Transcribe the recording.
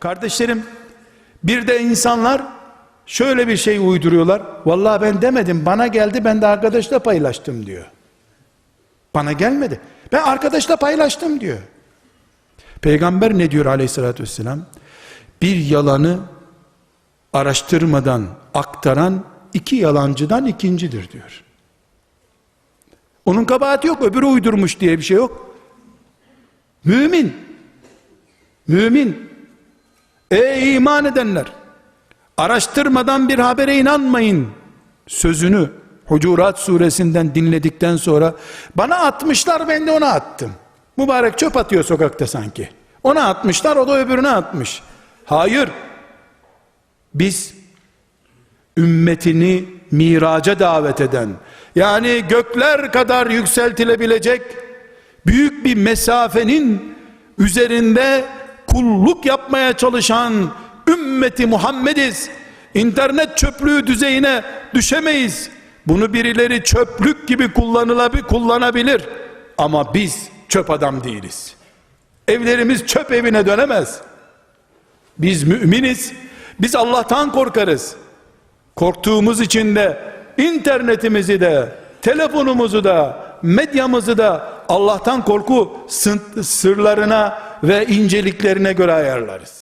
Kardeşlerim bir de insanlar şöyle bir şey uyduruyorlar. Vallahi ben demedim bana geldi ben de arkadaşla paylaştım diyor. Bana gelmedi. Ben arkadaşla paylaştım diyor. Peygamber ne diyor aleyhissalatü vesselam? Bir yalanı araştırmadan aktaran iki yalancıdan ikincidir diyor. Onun kabahati yok öbürü uydurmuş diye bir şey yok. Mümin mümin ey iman edenler araştırmadan bir habere inanmayın sözünü Hucurat suresinden dinledikten sonra bana atmışlar ben de ona attım. Mübarek çöp atıyor sokakta sanki. Ona atmışlar o da öbürüne atmış. Hayır. Biz ümmetini miraca davet eden yani gökler kadar yükseltilebilecek büyük bir mesafenin üzerinde kulluk yapmaya çalışan ümmeti Muhammediz. İnternet çöplüğü düzeyine düşemeyiz. Bunu birileri çöplük gibi kullanılabilir, kullanabilir. Ama biz çöp adam değiliz. Evlerimiz çöp evine dönemez. Biz müminiz. Biz Allah'tan korkarız. Korktuğumuz için de internetimizi de, telefonumuzu da, medyamızı da Allah'tan korku sırlarına ve inceliklerine göre ayarlarız.